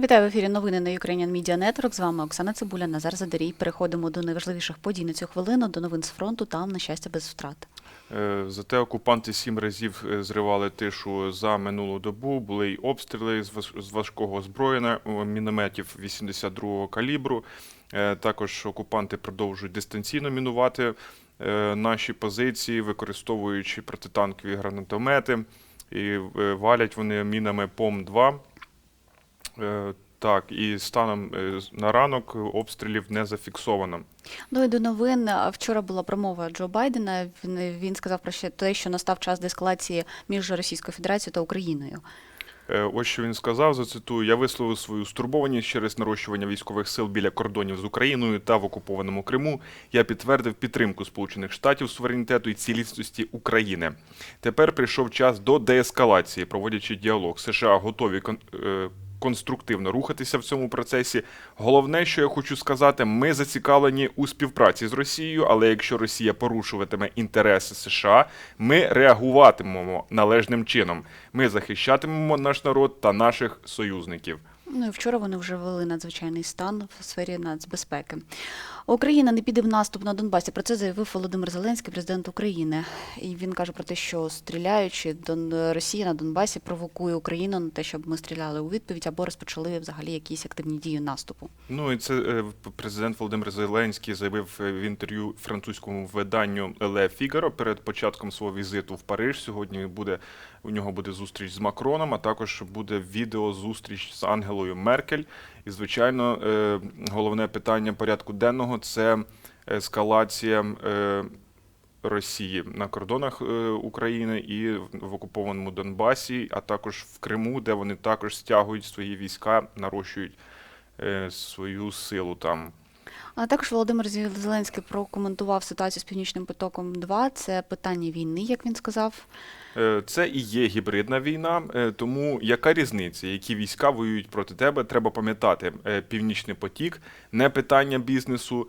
Вітаю в ефірі новини на Ukrainian Media Network. З вами Оксана Цибуля, Назар Задарій. Переходимо до найважливіших подій на цю хвилину, до новин з фронту. Там, на щастя, без втрат. Е, Зате окупанти сім разів е, зривали тишу за минулу добу. Були й обстріли з важкого озброєння мінометів 82-го калібру. Е, Також окупанти продовжують дистанційно мінувати наші позиції, використовуючи протитанкові гранатомети. І валять вони мінами ПОМ-2. Е, Так, і станом е, на ранок обстрілів не зафіксовано. Ну і до новин вчора була промова Джо Байдена. Він, він сказав про ще те, що настав час деескалації між Російською Федерацією та Україною. Е, Ось що він сказав, зацитую: я висловив свою стурбованість через нарощування військових сил біля кордонів з Україною та в окупованому Криму. Я підтвердив підтримку Сполучених Штатів суверенітету і цілісності України. Тепер прийшов час до деескалації, проводячи діалог. США готові кон- е, конструктивно рухатися в цьому процесі. Головне, що я хочу сказати, ми зацікавлені у співпраці з Росією, але якщо Росія порушуватиме інтереси США, ми реагуватимемо належним чином. Ми захищатимемо наш народ та наших союзників. Ну і вчора вони вже ввели надзвичайний стан в сфері нацбезпеки. Україна не піде в наступ на Донбасі. Про це заявив Володимир Зеленський, президент України. І він каже про те, що стріляючи, Росія на Донбасі провокує Україну на те, щоб ми стріляли у відповідь або розпочали взагалі якісь активні дії наступу. Ну і це е, президент Володимир Зеленський заявив е, в інтерв'ю французькому виданню Ле Фігаро перед початком свого візиту в Париж. Сьогодні буде у нього буде зустріч з Макроном, а також буде відеозустріч з Ангелою Меркель. І звичайно, е, головне питання порядку денного це ескалація. е, Росії на кордонах е, України і в окупованому Донбасі, а також в Криму, де вони також стягують свої війська, нарощують свою силу там. А також Володимир Зеленський прокоментував ситуацію з Північним потоком 2 Це питання війни, як він сказав. Е, Це і є гібридна війна, е, тому яка різниця, які війська воюють проти тебе? Треба пам'ятати, е, Північний потік не питання бізнесу, бі-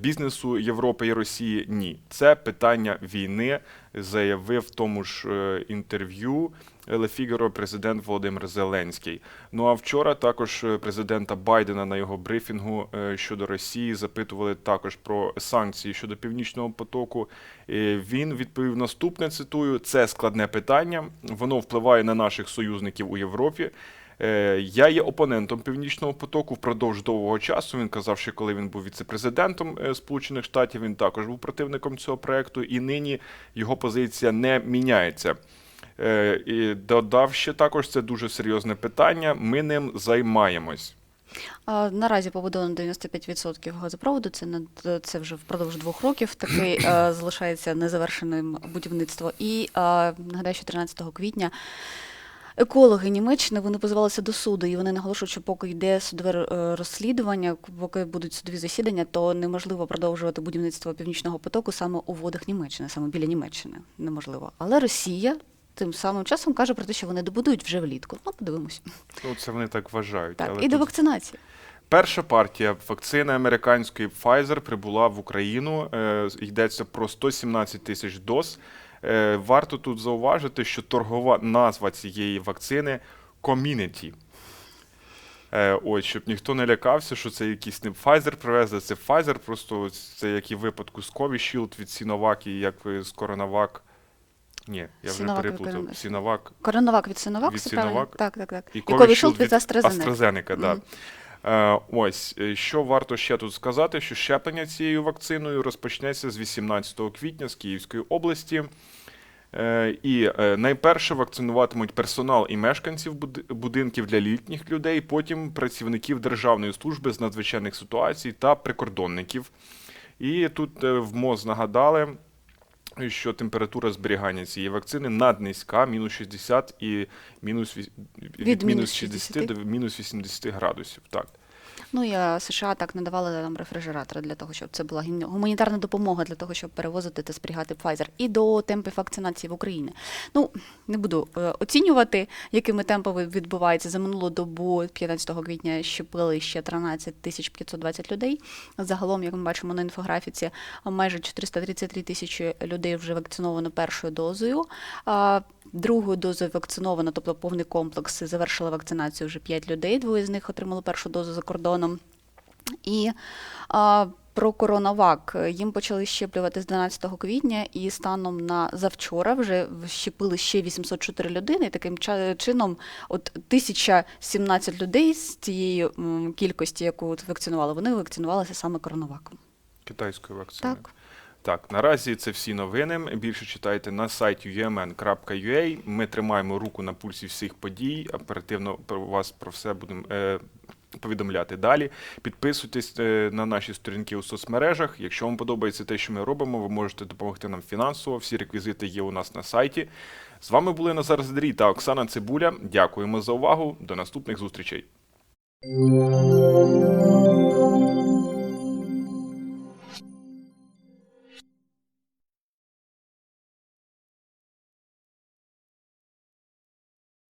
бізнесу Європи і Росії. Ні, це питання війни, заявив в тому ж е, інтерв'ю Ле Фігаро президент Володимир Зеленський. Ну а вчора також е, президента Байдена на його брифінгу е, щодо Росії запитували також про санкції щодо північного потоку. Е, Він відповів наступне: цитую: це складне питання. Воно впливає на наших союзників у Європі. Е, Я є опонентом північного потоку впродовж довгого часу. Він казав, що коли він був віцепрезидентом е, Сполучених Штатів, він також був противником цього проекту, і нині його позиція не міняється. Е, І додав ще також це дуже серйозне питання. Ми ним займаємось. Наразі побудовано 95% газопроводу. Це на це вже впродовж двох років. Такий залишається незавершеним будівництво. І нагадаю, що 13 квітня. Екологи Німеччини вони позивалися до суду, і вони наголошують, що поки йде судове е, розслідування, поки будуть судові засідання, то неможливо продовжувати будівництво північного потоку саме у водах Німеччини, саме біля Німеччини. Неможливо. Але Росія тим самим часом каже про те, що вони добудують вже влітку. Ну, подивимось. Ну, це вони так вважають. Так, але і до тут вакцинації. Перша партія вакцини американської Pfizer прибула в Україну. Е, Йдеться про 117 тисяч доз. Е, Варто тут зауважити, що торгова назва цієї вакцини Community. Е, Ось, щоб ніхто не лякався, що це якийсь не Pfizer привезли, це Pfizer, просто це як і в випадку з Covishield від Sinovac, і як з Coronavac. Ні, я вже Sinovac переплутав. від Sinovac Коронавак від Синовак, Від? Sinovac Так, так, так. і Covishield від AstraZeneca. AstraZeneca. AstraZeneca, да. Мгм. Е, ось е, що варто ще тут сказати, що щеплення цією вакциною розпочнеться з 18 квітня з Київської області. Е, І найперше вакцинуватимуть персонал і мешканців будинків для літніх людей, потім працівників Державної служби з надзвичайних ситуацій та прикордонників. І тут в МОЗ нагадали, що температура зберігання цієї вакцини наднизька, мінус 60 і мінус від, мінус мінус 60 60. до мінус 80 градусів. Так. Ну і США так надавали нам рефрижератори для того, щоб це була гуманітарна допомога для того, щоб перевозити та зберігати Pfizer. І до темпів вакцинації в Україні. Ну не буду е, оцінювати, якими темпами відбувається за минулу добу 15 квітня щепили ще 13 тисяч 520 людей. Загалом, як ми бачимо на інфографіці, майже 433 тисячі людей вже вакциновано першою дозою. Другою дозою вакциновано, тобто повний комплекс, завершили вакцинацію вже 5 людей. Двоє з них отримали першу дозу за кордоном. І а, про коронавак їм почали щеплювати з 12 квітня, і станом на завчора вже щепили ще 804 людини. І таким чином, от 1017 людей з цієї м, кількості, яку вакцинували, вони вакцинувалися саме коронаваком. Китайською вакциною. Так. Так, наразі це всі новини. Більше читайте на сайті umn.ua. Ми тримаємо руку на пульсі всіх подій. Оперативно про вас про все будемо е, повідомляти далі. Підписуйтесь е, на наші сторінки у соцмережах. Якщо вам подобається те, що ми робимо, ви можете допомогти нам фінансово. Всі реквізити є у нас на сайті. З вами були Назар Здрій та Оксана Цибуля. Дякуємо за увагу. До наступних зустрічей.